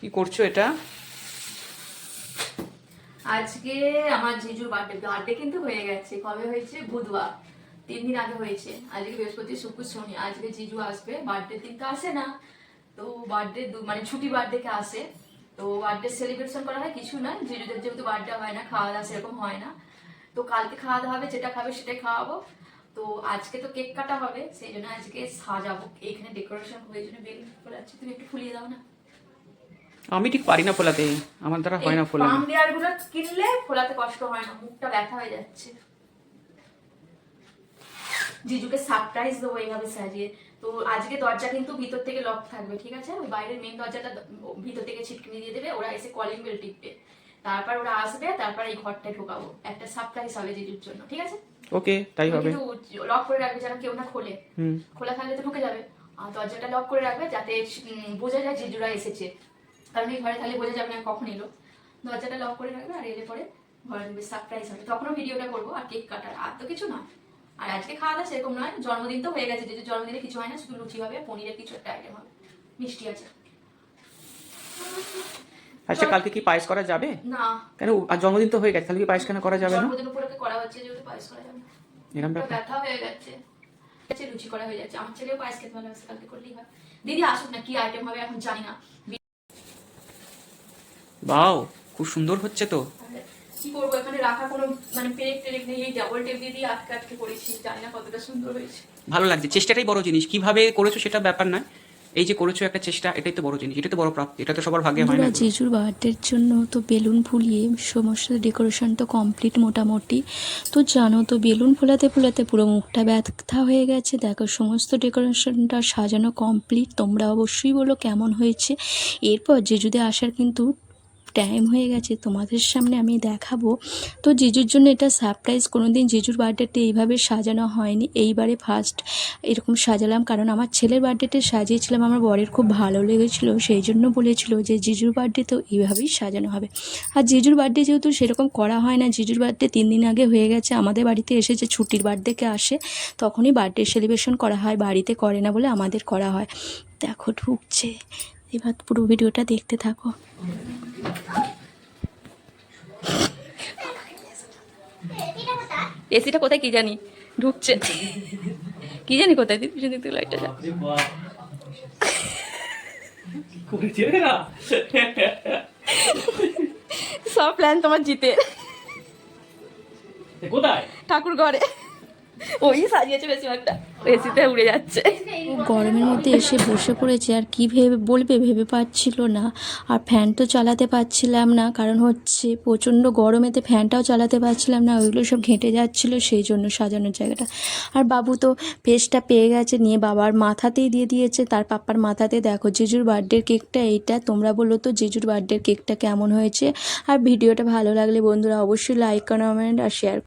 কি করছ এটা? আজকে আমার জিজুর বার্থডে বার্থডে কিন্তু হয়ে গেছে। কবে হয়েছে? বুধবার। তিন দিন আগে হয়েছে। আজকে বৃহস্পতি, শুক্র, শনি। আজকে জিজু আসবে। বার্থডে দিন তো আসে না। তো বার্থডে মানে ছুটি বার্থডেকে আসে। তো বার্থডে সেলিব্রেশন করা হয়, কিছু না জিজুদের যেহেতু বার্থডে হয় না খাওয়া দাওয়া সেরকম হয় না। তো কালকে খাওয়া দাওয়া হবে, যেটা খাবে সেটাই খাওয়াবো। তো আজকে তো কেক কাটা হবে, সেই জন্য আজকে সাজাবো। এখানে ডেকোরেশন করে এই জন্য বেলুন ফোলাচ্ছি তুমি একটু ফুলিয়ে দাও না। আমি ঠিক পারি না ফোলাতে আমার দ্বারা হয় না ফোলানো। পাম দেয়ারগুলো কিনলে ফোলাতে কষ্ট হয় না মুখটা ব্যথা হয়ে যাচ্ছে। জিজুকে সারপ্রাইজ দেবো এইভাবে সাজিয়ে। তো আজকে দরজা কিন্তু ভিতর থেকে লক থাকবে ঠিক আছে? ওই বাইরের মেন দরজাটা ভিতর থেকে ছিটকিনি দিয়ে দেবে ওরা এসে কলিং বেল টিপবে। তারপর ওরা আসবে তারপর এই ঘরটায় ঢোকাবো। একটা সারপ্রাইজ হবে জিজুর জন্য ঠিক আছে? ওকে তাই হবে। কিন্তু লক করে রাখবে যেন কেউ না খোলে। খোলা থাকলে তো ঢুকে যাবে। আর দরজাটা লক করে রাখবে যাতে বোঝা যায় জিজুরা এসেছে। কারণ এই ঘরে থাকলে বোঝা যাবে না কখন এলো? দরজাটা লক করে রাখবে আর এলে পরে ঘরে ঢুকবে সারপ্রাইজ হবে। তখনও ভিডিওটা করব আর কেক কাটার। আর তো কিছু নয়। আর আজকে খাওয়া দাওয়া সেরকম নয় জন্মদিন তো হয়ে গেছে। যেহেতু জন্মদিনে কিছু হয় না শুধু লুচি হবে পনিরের কিছু একটা আইটেম হবে। মিষ্টি আছে। আচ্ছা কালকে কি পায়েস করা যাবে? না। কেন? আর জন্মদিন তো হয়ে গেছে তাহলে কি পায়েস কেন করা যাবে না? জন্মদিন উপলক্ষে করা হচ্ছে যেহেতু পায়েস করা যাবে এরকম ব্যাপার। ব্যথা হয়ে গেছে। গেছে, লুচি করা হয়ে যাচ্ছে। আমার ছেলেও পায়েস খেতে ভালোবাসে কালকে করলেই হয়। দিদি আসুক না কি আইটেম হবে এখন জানি না। বাও খুব সুন্দর হচ্ছে তো। কি করব এখানে রাখা কোনো মানে পেরেক টেরেক নেই এই ডাবল টেপ দিয়ে দিয়ে আটকে আটকে করেছি জানি না কতটা সুন্দর হয়েছে। ভালো লাগছে চেষ্টাটাই বড় জিনিস কীভাবে করেছ সেটা ব্যাপার নয়। এই যে করেছ একটা চেষ্টা এটাই তো বড় জিনিস এটা তো বড় প্রাপ্তি এটা তো সবার ভাগ্যে হয় না জিজুর বার্থডের জন্য তো বেলুন ফুলিয়ে সমস্ত ডেকোরেশন তো কমপ্লিট মোটামুটি। তো জানো তো বেলুন ফোলাতে ফোলাতে পুরো মুখটা ব্যথা হয়ে গেছে। দেখো সমস্ত ডেকোরেশনটা সাজানো কমপ্লিট তোমরা অবশ্যই বলো কেমন হয়েছে। এরপর জিজুদের আসার কিন্তু টাইম হয়ে গেছে, তোমাদের সামনে আমি দেখাবো। তো জিজুর জন্য এটা সারপ্রাইজ কোনো দিন জিজুর বার্থডেতে এইভাবে সাজানো হয়নি। এইবারে ফার্স্ট এরকম সাজালাম, কারণ আমার ছেলের বার্থডেতে সাজিয়েছিলাম, আমার বরের খুব ভালো লেগেছিল, সেই জন্য বলেছিল যে জিজুর বার্থডেতেও এইভাবেই সাজানো হবে। আর জিজুর বার্থডে যেহেতু সেরকম করা হয় না, জিজুর বার্থডে তিন দিন আগে হয়ে গেছে, আমাদের বাড়িতে এসেছে ছুটির বার্থডেকে আসে, তখনই বার্থডে সেলিব্রেশন করা হয়, বাড়িতে করে না বলে আমাদের করা হয়। দেখো, ঢুকছে। এবার পুরো ভিডিওটা দেখতে থাকো। এসিটা কোথায় কি জানি? ঢুকছে। কি জানি কোথায়? দিদি পিছন দিক থেকে লাইটটা যা সব প্ল্যান তোমার জিতে। কোথায়? ঠাকুর ঘরে। ওই সাজিয়েছে বেশিরভাগটা। এসিতে উড়ে যাচ্ছে। গরমের মধ্যে এসে বসে পড়েছে, আর কি ভেবে, বলবে ভেবে পাচ্ছিল না। আর ফ্যান তো চালাতে পারছিলাম না, কারণ হচ্ছে প্রচণ্ড গরমেতে ফ্যানটাও চালাতে পারছিলাম না, ওইগুলো সব ঘেঁটে যাচ্ছিল, সেই জন্য সাজানোর জায়গাটা। আর বাবু তো পেজটা পেয়ে গেছে, নিয়ে বাবার মাথাতেই দিয়ে দিয়েছে, তার পাপ্পার মাথাতে, দেখো, জেজুর বার্থডের কেকটা এইটা, তোমরা বলো তো জেজুর বার্থডের কেকটা কেমন হয়েছে? আর ভিডিওটা ভালো লাগলে বন্ধুরা অবশ্যই লাইক কমেন্ট আর শেয়ার